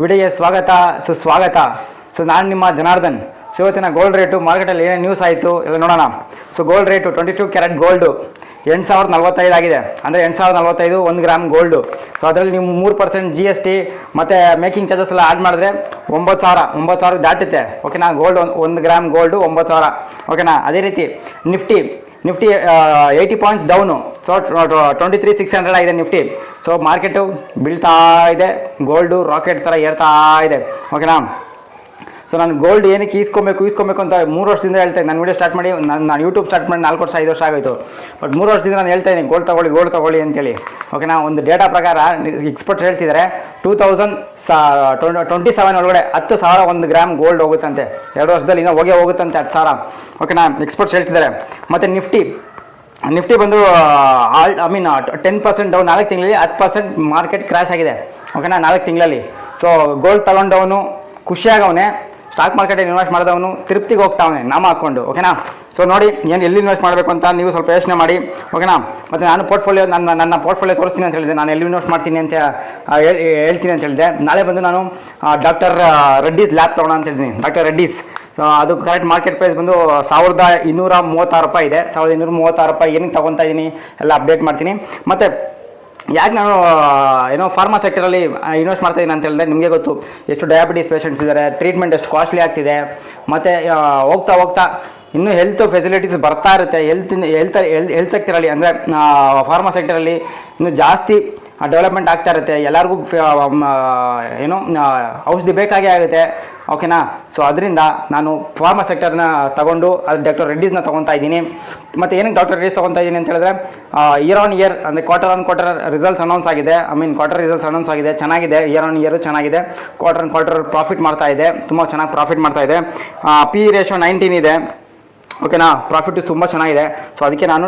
ವಿಡಿಯೋಗೆ ಸ್ವಾಗತ, ಸುಸ್ವಾಗತ. ಸೊ ನಾನು ನಿಮ್ಮ ಜನಾರ್ದನ್. ಸೊ ಇವತ್ತಿನ ಗೋಲ್ಡ್ ರೇಟು ಮಾರ್ಕೆಟಲ್ಲಿ ಏನೇ ನ್ಯೂಸ್ ಆಯಿತು ಎಲ್ಲ ನೋಡೋಣ. So gold rate twenty two carat gold ಎಂಟು ಸಾವಿರದ ನಲ್ವತ್ತೈದು ಆಗಿದೆ. ಅಂದರೆ ಎಂಟು ಸಾವಿರದ ನಲ್ವತ್ತೈದು ಒಂದು ಗ್ರಾಮ್ ಗೋಲ್ಡು ಸೊ ಅದರಲ್ಲಿ ನೀವು ಮೂರು ಪರ್ಸೆಂಟ್ ಜಿ ಎಸ್ ಟಿ ಮತ್ತು ಮೇಕಿಂಗ್ ಚಾರ್ಜಸ್ ಎಲ್ಲ ಆ್ಯಡ್ ಮಾಡಿದ್ರೆ ಒಂಬತ್ತು ಸಾವಿರ ಒಂಬತ್ತು ಸಾವಿರ ದಾಟುತ್ತೆ. ಓಕೆನಾ ಗೋಲ್ಡ್ ಒಂದು ಒಂದು ಗ್ರಾಮ್ ಗೋಲ್ಡು ಒಂಬತ್ತು ಸಾವಿರ. ಓಕೆನಾ ಅದೇ ರೀತಿ Nifty Nifty eighty points down so twenty three six hundred ಆಗಿದೆ ನಿಫ್ಟಿ. ಸೊ ಮಾರ್ಕೆಟು ಬೀಳ್ತಾ ಇದೆ. ಗೋಲ್ಡು ರಾಕೆಟ್ ಥರ ಏರ್ತಾ ಇದೆ. ಓಕೆನಾ ಸೊ ನಾನು ಗೋಲ್ಡ್ ಏನಕ್ಕೆ ಈಸ್ಕೊಬೇಕು ಈಸ್ಕೊಬೇಕು ಅಂತ ಮೂರು ವರ್ಷದಿಂದ ಹೇಳ್ತಾ ನಾನು ವಿಡಿಯೋ ಸ್ಟಾರ್ಟ್ ಮಾಡಿ ನಾನು ನಾನು ಯೂಟ್ಯೂಬ್ ಸ್ಟಾರ್ಟ್ ಮಾಡಿ ನಾಲ್ಕು ವರ್ಷ, ಐದು ವರ್ಷ ಆಗೋಯ್ತು. ಬಟ್ ಮೂರು ವರ್ಷದಿಂದ ನಾನು ಹೇಳ್ತಾ ಇದ್ದೀನಿ ಗೋಲ್ಡ್ ತಗೊಳ್ಳಿ ಗೋಲ್ಡ್ ತಗೊಳ್ಳಿ ಅಂತೇಳಿ. ಓಕೆನಾ ಒಂದು ಡೇಟಾ ಪ್ರಕಾರ ಎಕ್ಸ್ಪರ್ಟ್ ಹೇಳ್ತಿದ್ದಾರೆ ಟೂ ತೌಸಂಡ್ ಸಾ ಟ್ವೆಂಟಿ ಸೆವೆನ್ ಒಳಗಡೆ ಹತ್ತು ಸಾವಿರ ಒಂದು ಗ್ರಾಮ್ ಗೋಲ್ಡ್ ಹೋಗುತ್ತಂತೆ. ಎರಡು ವರ್ಷದಲ್ಲಿ ಇನ್ನೂ ಹೋಗೇ ಹೋಗುತ್ತಂತೆ ಹತ್ತು ಸಾವಿರ. ಓಕೆನಾ ಎಕ್ಸ್ಪರ್ಟ್ಸ್ ಹೇಳ್ತಿದ್ದಾರೆ. ಮತ್ತು ನಿಫ್ಟಿ. ನಿಫ್ಟಿ ಬಂದು all I mean ten percent down ನಾಲ್ಕು ತಿಂಗಳಲ್ಲಿ ಹತ್ತು ಪರ್ಸೆಂಟ್ ಮಾರ್ಕೆಟ್ ಕ್ರ್ಯಾಶ್ ಆಗಿದೆ. ಓಕೆನಾ ನಾಲ್ಕು ತಿಂಗಳಲ್ಲಿ. ಸೊ ಗೋಲ್ಡ್ ತಗೊಂಡವನು ಖುಷಿಯಾಗವನೆ ಸ್ಟಾಕ್ ಮಾರ್ಕೆಟಲ್ಲಿ ಇನ್ವೆಸ್ಟ್ ಮಾಡಿದವನು ತೃಪ್ತಿಗೆ ಹೋಗ್ತಾವನೆ ನಾಮ ಹಾಕ್ಕೊಂಡು ಓಕೆನಾ ಸೊ ನೋಡಿ, ಏನು ಎಲ್ಲಿ ಇನ್ವೆಸ್ಟ್ ಮಾಡಬೇಕು ಅಂತ ನೀವು ಸ್ವಲ್ಪ ಯೋಚನೆ ಮಾಡಿ ಓಕೆನಾ ಮತ್ತು ನಾನು ಪೋರ್ಟ್ಫೋಲಿಯೋ ನನ್ನ ನನ್ನ ಪೋರ್ಟ್ಫೋಲಿಯೋ ತೋರಿಸ್ತೀನಿ ಅಂತ ಹೇಳಿದೆ ನಾನು ಎಲ್ಲಿ ಇನ್ವೆಸ್ಟ್ ಮಾಡ್ತೀನಿ ಅಂತ ಹೇಳ್ತೀನಿ ಅಂತ ಹೇಳಿದೆ ನಾಳೆ ಬಂದು ನಾನು ಡಾಕ್ಟರ್ ರೆಡ್ಡೀಸ್ ಲ್ಯಾಬ್ ತೊಗೊಳ ಅಂತ ಹೇಳಿದ್ದೀನಿ. ಡಾಕ್ಟರ್ ರೆಡ್ಡೀಸ್ ಅದು ಕರೆಕ್ಟ್ ಮಾರ್ಕೆಟ್ ಪ್ರೈಸ್ ಬಂದು ಸಾವಿರದ ಇನ್ನೂರ ಮೂವತ್ತಾರು ರೂಪಾಯಿ ಇದೆ. ಸಾವಿರದ ಇನ್ನೂರ ಮೂವತ್ತಾರು ರೂಪಾಯಿ, ಏನಕ್ಕೆ ತೊಗೊತಾ ಇದ್ದೀನಿ? ಎಲ್ಲ ಅಪ್ಡೇಟ್ ಮಾಡ್ತೀನಿ. ಮತ್ತು ಯಾಕೆ ನಾನು, ಏನೋ ಫಾರ್ಮಾ ಸೆಕ್ಟರಲ್ಲಿ ಇನ್ವೆಸ್ಟ್ ಮಾಡ್ತಾ ಇದ್ದೀನಿ ಅಂತ ಹೇಳಿದ್ರೆ ನಿಮಗೆ ಗೊತ್ತು. ಎಷ್ಟು ಡಯಾಬಿಟೀಸ್ ಪೇಷಂಟ್ಸ್ ಇದ್ದಾರೆ ಟ್ರೀಟ್ಮೆಂಟ್ ಎಷ್ಟು ಕಾಸ್ಟ್ಲಿ ಆಗ್ತಿದೆ. ಮತ್ತು ಹೋಗ್ತಾ ಹೋಗ್ತಾ ಇನ್ನೂ ಹೆಲ್ತ್ ಫೆಸಿಲಿಟೀಸ್ ಬರ್ತಾ ಇರುತ್ತೆ. ಹೆಲ್ತ್ ಹೆಲ್ತ್ ಹೆಲ್ತ್ ಸೆಕ್ಟರಲ್ಲಿ ಅಂದರೆ ಫಾರ್ಮಾ ಸೆಕ್ಟರಲ್ಲಿ ಇನ್ನೂ ಜಾಸ್ತಿ ಡೆವಲಪ್ಮೆಂಟ್ ಆಗ್ತಾ ಇರುತ್ತೆ. ಎಲ್ಲರಿಗೂ ಏನು ಔಷಧಿ ಬೇಕಾಗೇ ಆಗುತ್ತೆ. ಓಕೆನಾ ಸೊ ಅದರಿಂದ ನಾನು ಫಾರ್ಮಾ ಸೆಕ್ಟರ್ನ ತಗೊಂಡು, ಅದು ಡಾಕ್ಟರ್ ರೆಡ್ಡೀಸ್ನ ತೊಗೊತಾ ಇದ್ದೀನಿ. ಮತ್ತು ಏನಕ್ಕೆ ಡಾಕ್ಟರ್ ರೆಡ್ಡೀಸ್ ತೊಗೊತಾ ಇದ್ದೀನಿ ಅಂತ ಹೇಳಿದ್ರೆ ಇಯರ್ ಆನ್ ಇಯರ್ ಅಂದರೆ quarter on quarter results announce ಆಗಿದೆ. I mean quarter results announce ಆಗಿದೆ. ಚೆನ್ನಾಗಿದೆ. ಇಯರ್ ಆನ್ ಇಯರು ಚೆನ್ನಾಗಿದೆ. ಕ್ವಾರ್ಟರ್ ಆನ್ ಕ್ವಾರ್ಟರ್ ಪ್ರಾಫಿಟ್ ಮಾಡ್ತಾ ಇದೆ. ತುಂಬ ಚೆನ್ನಾಗಿ ಪ್ರಾಫಿಟ್ ಮಾಡ್ತಾ ಇದೆ. ಪಿ ರೇಷೋ ನೈನ್ಟೀನ್ ಇದೆ. ಓಕೆನಾ ಪ್ರಾಫಿಟ್ ತುಂಬ ಚೆನ್ನಾಗಿದೆ. ಸೊ ಅದಕ್ಕೆ ನಾನು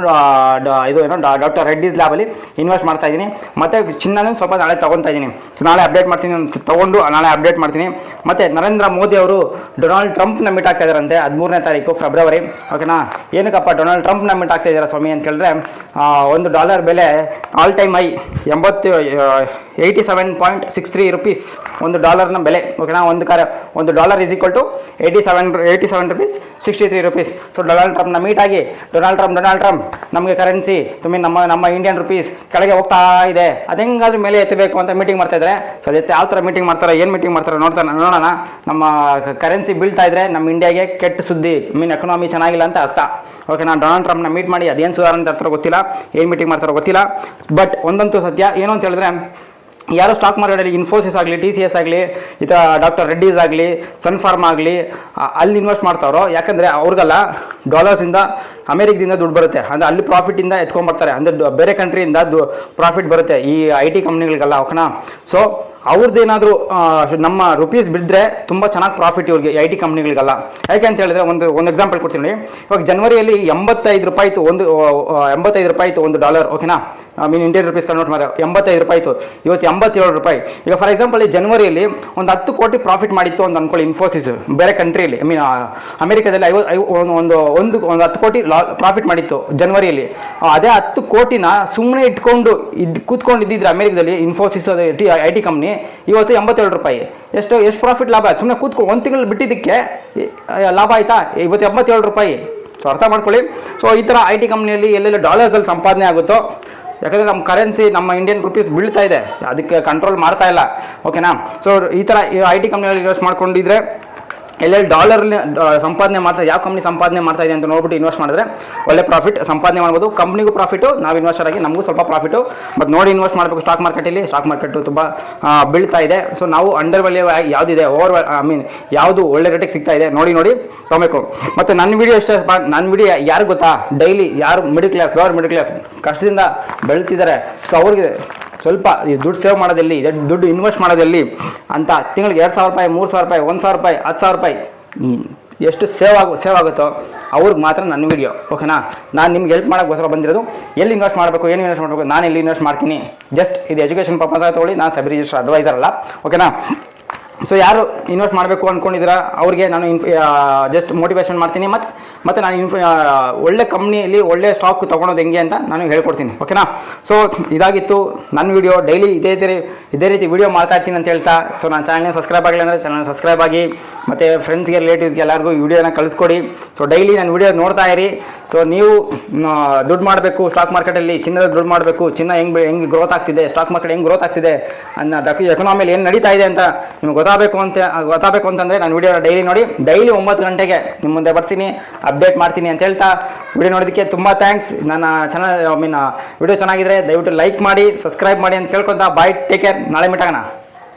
ಇದು ಏನೋ ಡಾಕ್ಟರ್ ರೆಡ್ಡೀಸ್ ಲ್ಯಾಬಲ್ಲಿ ಇನ್ವೆಸ್ಟ್ ಮಾಡ್ತಾ ಇದ್ದೀನಿ. ಮತ್ತು ಚಿನ್ನನೂ ಸ್ವಲ್ಪ ನಾಳೆ ತೊಗೊತಾ ಇದ್ದೀನಿ. ಸೊ ನಾಳೆ ಅಪ್ಡೇಟ್ ಮಾಡ್ತೀನಿ ತೊಗೊಂಡು, ನಾಳೆ ಅಪ್ಡೇಟ್ ಮಾಡ್ತೀನಿ. ಮತ್ತು ನರೇಂದ್ರ ಮೋದಿ ಅವರು ಡೊನಾಲ್ಡ್ ಟ್ರಂಪ್ನ ಮೀಟ್ ಆಗ್ತಾ ಇದ್ದಾರಂತೆ, ಹದಿಮೂರನೇ ತಾರೀಕು ಫೆಬ್ರವರಿ ಓಕೆನಾ ಏನಕ್ಕಪ್ಪ ಡೊನಾಲ್ಡ್ ಟ್ರಂಪ್ನ ಮೀಟ್ ಆಗ್ತಾ ಇದ್ದಾರೆ ಸ್ವಾಮಿ ಅಂತ ಕೇಳಿದ್ರೆ ಒಂದು ಡಾಲರ್ ಬೆಲೆ ಆಲ್ ಟೈಮ್ ಐ ಎಂಬತ್ತು eighty seven point six three rupees ಒಂದು ಡಾಲರ್ನ ಬೆಲೆ. ಓಕೆನಾ ಒಂದು ಕಾರ, ಒಂದು dollar is equal to eighty seven eighty seven rupees sixty three rupees so Donald ಟ್ರಂಪ್ನ meet ಆಗಿ ಡೊನಾಲ್ಡ್ ಟ್ರಂಪ್ ಡೊನಾಲ್ಡ್ ಟ್ರಂಪ್ ನಮಗೆ ಕರೆನ್ಸಿ ತುಮಿ ನಮ್ಮ ನಮ್ಮ ಇಂಡಿಯನ್ ರುಪೀಸ್ ಕೆಳಗೆ ಹೋಗ್ತಾ ಇದೆ. ಅದು ಹೆಂಗಾದ್ರೂ ಮೇಲೆ ಎತ್ತಬೇಕು ಅಂತ ಮೀಟಿಂಗ್ ಮಾಡ್ತಾ ಇದ್ದಾರೆ ಸೊ ಅದಕ್ಕೆ ಯಾವ ಥರ ಮೀಟಿಂಗ್ ಮಾಡ್ತಾರೆ, ಏನು ಮೀಟಿಂಗ್ ಮಾಡ್ತಾರೆ ನೋಡ್ತಾ ನೋಡೋಣ. ನಮ್ಮ ಕರೆನ್ಸಿ ಬೀಳ್ತಾ ಇದ್ದರೆ ನಮ್ಮ ಇಂಡಿಯಾಗೆ ಕೆಟ್ಟ ಸುದ್ದಿ ಮೀನ್ ಎಕನಾಮಿ ಚೆನ್ನಾಗಿಲ್ಲ ಅಂತ ಅರ್ಥ. ಓಕೆ ನಾನು ಡೊನಾಲ್ಡ್ ಟ್ರಂಪ್ನ ಮೀಟ್ ಮಾಡಿ, ಅದೇನು ಸುಧಾರಣೆ ಹತ್ರ ಗೊತ್ತಿಲ್ಲ, ಏನು ಮೀಟಿಂಗ್ ಮಾಡ್ತಾರೋ ಗೊತ್ತಿಲ್ಲ. ಬಟ್ ಒಂದಂತೂ ಸತ್ಯ ಏನು ಅಂತ ಹೇಳಿದ್ರೆ ಯಾರೋ ಸ್ಟಾಕ್ ಮಾರ್ಕೆಟಲ್ಲಿ ಇನ್ಫೋಸಿಸ್ ಆಗಲಿ ಟಿ ಸಿ ಎಸ್ ಆಗಲಿ, ಈ ಥರ ಡಾಕ್ಟರ್ ರೆಡ್ಡೀಸ್ ಆಗಲಿ ಸನ್ ಫಾರ್ಮ್ ಆಗಲಿ ಅಲ್ಲಿ ಇನ್ವೆಸ್ಟ್ ಮಾಡ್ತಾರೋ ಯಾಕಂದರೆ ಅವ್ರಿಗೆಲ್ಲ ಡಾಲರ್ಸಿಂದ ಅಮೇರಿಕದಿಂದ ದುಡ್ಡು ಬರುತ್ತೆ. ಅಂದರೆ ಅಲ್ಲಿ ಪ್ರಾಫಿಟಿಂದ ಎತ್ಕೊಂಡ್ಬರ್ತಾರೆ. ಅಂದರೆ ಬೇರೆ ಕಂಟ್ರಿಯಿಂದ ಪ್ರಾಫಿಟ್ ಬರುತ್ತೆ ಈ ಐ ಟಿ ಕಂಪ್ನಿಗಳಿಗೆಲ್ಲ ಓಕೆನಾ? ಸೊ ಅವ್ರದ್ದೇನಾದರೂ ನಮ್ಮ ರುಪೀಸ್ ಬಿದ್ದರೆ ತುಂಬ ಚೆನ್ನಾಗಿ ಪ್ರಾಫಿಟ್ ಇವ್ರಿಗೆ ಐ ಟಿ ಕಂಪ್ನಿಗಳಿಗೆಲ್ಲ ಯಾಕೆ ಅಂತ ಹೇಳಿದ್ರೆ ಒಂದು ಒಂದು ಎಕ್ಸಾಂಪಲ್ ಕೊಡ್ತೀನಿ ನೋಡಿ. ಇವಾಗ ಜನವರಿಯಲ್ಲಿ ಎಂಬತ್ತೈದು ರೂಪಾಯಿ ಇತ್ತು, ಒಂದು ಎಂಬತ್ತೈದು ರೂಪಾಯಿ ಇತ್ತು ಒಂದು ಡಾಲರ್ ಓಕೆನಾ? I mean Indian rupees convert ಮಾಡಿ ಎಂಬತ್ತೈದು ರೂಪಾಯಿ ಇತ್ತು. ಇವತ್ತು ಎಂಬತ್ತೇಳು ರೂಪಾಯಿ. ಈಗ ಫಾರ್ ಎಕ್ಸಾಂಪಲ್ ಜನವರಿಯಲ್ಲಿ ಒಂದು ಹತ್ತು ಕೋಟಿ ಪ್ರಾಫಿಟ್ ಮಾಡಿತ್ತು ಅಂತ ಅನ್ಕೊಳ್ಳಿ ಇನ್ಫೋಸಿಸ್ ಬೇರೆ ಕಂಟ್ರಿಯಲ್ಲಿ ಐ ಮೀನ್ ಅಮೆರಿಕದಲ್ಲಿ ಐವತ್ತು, ಐವ, ಒಂದು ಒಂದು ಒಂದು ಹತ್ತು ಕೋಟಿ ಪ್ರಾಫಿಟ್ ಮಾಡಿತ್ತು ಜನವರಿಯಲ್ಲಿ ಅದೇ ಹತ್ತು ಕೋಟಿನ ಸುಮ್ಮನೆ ಇಟ್ಕೊಂಡು ಇದು ಕೂತ್ಕೊಂಡು ಇದ್ದಿದ್ರೆ ಅಮೆರಿಕದಲ್ಲಿ ಇನ್ಫೋಸಿಸ್ ಐ ಟಿ ಕಂಪ್ನಿ ಇವತ್ತು ಎಂಬತ್ತೇಳು ರೂಪಾಯಿ. ಎಷ್ಟು ಎಷ್ಟು ಪ್ರಾಫಿಟ್ ಲಾಭ? ಸುಮ್ಮನೆ ಕೂತ್ಕೊಂಡು ಒಂದು ತಿಂಗಳು ಬಿಟ್ಟಿದ್ದಕ್ಕೆ ಲಾಭ ಆಯ್ತಾ? ಇವತ್ತು ಎಂಬತ್ತೇಳು ರೂಪಾಯಿ. ಸೊ, ಅರ್ಥ ಮಾಡ್ಕೊಳ್ಳಿ. ಸೊ, ಈ ಥರ ಐ ಟಿ ಕಂಪ್ನಿಯಲ್ಲಿ ಎಲ್ಲೆಲ್ಲ ಡಾಲರ್ಸಲ್ಲಿ ಸಂಪಾದನೆ ಆಗುತ್ತೋ, ಯಾಕಂದರೆ ನಮ್ಮ ಕರೆನ್ಸಿ ನಮ್ಮ ಇಂಡಿಯನ್ ರುಪೀಸ್ ಬೀಳ್ತಾ ಇದೆ. ಅದಕ್ಕೆ ಕಂಟ್ರೋಲ್ ಮಾಡ್ತಾ ಇಲ್ಲ. ಓಕೆನಾ ಸೊ ಈ ಥರ ಐ ಟಿ ಕಂಪ್ನಿಯಲ್ಲಿ ಇನ್ವೆಸ್ಟ್ ಮಾಡ್ಕೊಂಡಿದ್ರೆ ಎಲ್ಲೆಲ್ಲಿ ಡಾಲರ್ ಸಂಪಾದನೆ ಮಾಡ್ತಾ, ಯಾವ ಕಂಪ್ನಿ ಸಂಪಾದನೆ ಮಾಡ್ತಾ ಇದೆ ಅಂತ ನೋಡ್ಬಿಟ್ಟು ಇನ್ವೆಸ್ಟ್ ಮಾಡಿದ್ರೆ ಒಳ್ಳೆ ಪ್ರಾಫಿಟ್ ಸಂಪಾದನೆ ಮಾಡ್ಬೋದು. ಕಂಪ್ನಿಗೂ ಪ್ರಾಫಿಟು ನಾವು ಇನ್ವೆಸ್ಟರ್ ಆಗಿ ನಮಗೂ ಸ್ವಲ್ಪ ಪ್ರಾಫಿಟು ಮತ್ತು ನೋಡಿ ಇನ್ವೆಸ್ಟ್ ಮಾಡಬೇಕು ಸ್ಟಾಕ್ ಮಾರ್ಕೆಟಲ್ಲಿ ಸ್ಟಾಕ್ ಮಾರ್ಕೆಟು ತುಂಬ ಬೀಳ್ತಾ ಇದೆ. ಸೊ ನಾವು ಅಂಡರ್ ವ್ಯಾಲ್ಯೂ ಯಾವುದಿದೆ ಓವರ್ ಐ ಮೀನ್ ಯಾವುದು ಒಳ್ಳೆ ರೇಟಿಗೆ ಸಿಗ್ತಾ ಇದೆ, ನೋಡಿ ನೋಡಿ, ತೊಗೊಬೇಕು. ಮತ್ತು ನನ್ನ ವಿಡಿಯೋ ಎಷ್ಟೇ ನನ್ನ ವಿಡಿಯೋ ಯಾರು ಗೊತ್ತಾ? ಡೈಲಿ ಯಾರು middle class lower middle class ಕಷ್ಟದಿಂದ ಬೆಳೀತಿದ್ದಾರೆ ಸೊ ಅವ್ರಿಗೆ ಸ್ವಲ್ಪ ಈ ದುಡ್ಡು ಸೇವ್ ಮಾಡೋದಲ್ಲಿ ದುಡ್ಡು ಇನ್ವೆಸ್ಟ್ ಮಾಡೋದಲ್ಲಿ ಅಂತ ತಿಂಗಳಿಗೆ ಎರಡು ಸಾವಿರ ರೂಪಾಯಿ, ಮೂರು ಸಾವಿರ ರೂಪಾಯಿ, ಒಂದು ಸಾವಿರ ರೂಪಾಯಿ, ಹತ್ತು ಸಾವಿರ ರೂಪಾಯಿ ಎಷ್ಟು ಸೇವ್ ಆಗು, ಸೇವ್ ಆಗುತ್ತೋ ಅವ್ರಿಗೆ ಮಾತ್ರ ನನ್ನ ವಿಡಿಯೋ, ಓಕೆನಾ? ನಾನು ನಿಮ್ಗೆ ಹೆಲ್ಪ್ ಮಾಡೋಕ್ಕೋಸ್ಕರ ಬಂದಿರೋದು, ಎಲ್ಲಿ ಇನ್ವೆಸ್ಟ್ ಮಾಡಬೇಕು, ಏನು ಇನ್ವೆಸ್ಟ್ ಮಾಡಬೇಕು, ನಾನು ಎಲ್ಲಿ ಇನ್ವೆಸ್ಟ್ ಮಾಡ್ತೀನಿ? ಜಸ್ಟ್ ಇದು ಎಜುಕೇಷನ್ ಪರ್ಪಸ್ ತೊಗೊಳ್ಳಿ, ನಾನು ಸಬ್ ರಿಜಿಸ್ಟರ್ ಅಡ್ವೈಸರ್ ಅಲ್ಲ, ಓಕೆನಾ? ಸೊ ಯಾರು ಇನ್ವೆಸ್ಟ್ ಮಾಡಬೇಕು ಅಂದ್ಕೊಂಡಿದ್ದೀರಾ ಅವ್ರಿಗೆ ನಾನು ಇನ್ಫ್ ಜಸ್ಟ್ ಮೋಟಿವೇಶನ್ ಮಾಡ್ತೀನಿ. ಮತ್ತು ಮತ್ತು ನಾನು ಇನ್ಫ್ ಒಳ್ಳೆ ಕಂಪ್ನಿಯಲ್ಲಿ ಒಳ್ಳೆ ಸ್ಟಾಕ್ ತೊಗೊಳೋದು ಹೆಂಗೆ ಅಂತ ನಾನು ಹೇಳ್ಕೊಡ್ತೀನಿ. ಓಕೆನಾ ಸೊ ಇದಾಗಿತ್ತು ನನ್ನ ವಿಡಿಯೋ ಡೈಲಿ ಇದೇ ರೀತಿ ಇದೇ ರೀತಿ ವಿಡಿಯೋ ಮಾಡ್ತಾ ಇರ್ತೀನಿ ಅಂತ ಹೇಳ್ತಾ ಸೊ ನಾನು ಚಾನಲ್ನ ಸಬ್ಸ್ಕ್ರೈಬ್ ಆಗಲಿ ಅಂದರೆ ಚಾನಲ್ ಸಬ್ಸ್ಕ್ರೈಬ್ ಆಗಿ, ಮತ್ತು ಫ್ರೆಂಡ್ಸ್ಗೆ ರಿಲೇಟಿವ್ಸ್ಗೆ ಎಲ್ಲರಿಗೂ ವಿಡಿಯೋನ ಕಳಿಸ್ಕೊಡಿ. ಸೊ ಡೈಲಿ ನಾನು ವಿಡಿಯೋ ನೋಡ್ತಾ ಇರಿ. ಸೊ ನೀವು ದುಡ್ಡು ಮಾಡಬೇಕು ಸ್ಟಾಕ್ ಮಾರ್ಕೆಟಲ್ಲಿ ಚಿನ್ನದ ದುಡ್ಡು ಮಾಡಬೇಕು, ಚಿನ್ನ ಹೆಂಗೆ ಹೆಂಗೆ ಗ್ರೋತ್ ಆಗ್ತಿದೆ ಸ್ಟಾಕ್ ಮಾರ್ಕೆಟ್ ಹೆಂಗೆ ಗ್ರೋತ್ ಆಗ್ತಿದೆ, ಅನ್ನೋ ಎಕನಾಮಿಲಿ ಏನು ನಡೀತಾ ಇದೆ ಅಂತ ನಿಮ್ಗೆ ಗೊತ್ತಾಗಬೇಕು ಅಂತ ಗೊತ್ತಾಗಬೇಕು ಅಂತಂದರೆ ನಾನು ವಿಡಿಯೋ ಡೈಲಿ ನೋಡಿ ಡೈಲಿ ಒಂಬತ್ತು ಗಂಟೆಗೆ ನಿಮ್ಮ ಮುಂದೆ ಬರ್ತೀನಿ ಅಪ್ಡೇಟ್ ಮಾಡ್ತೀನಿ ಅಂತ ಹೇಳ್ತಾ ವಿಡಿಯೋ ನೋಡೋದಕ್ಕೆ ತುಂಬ ಥ್ಯಾಂಕ್ಸ್ ನನ್ನ ಚಾನಲ್ ಐ ಮೀನ್ ವಿಡಿಯೋ ಚೆನ್ನಾಗಿದ್ರೆ ದಯವಿಟ್ಟು ಲೈಕ್ ಮಾಡಿ ಸಬ್ಸ್ಕ್ರೈಬ್ ಮಾಡಿ ಅಂತ ಕೇಳ್ಕೊತಾ ಬಾಯ್ ಟೇಕ್ ಕೇರ್ ನಾಳೆ ಮೀಟಾಗೋಣ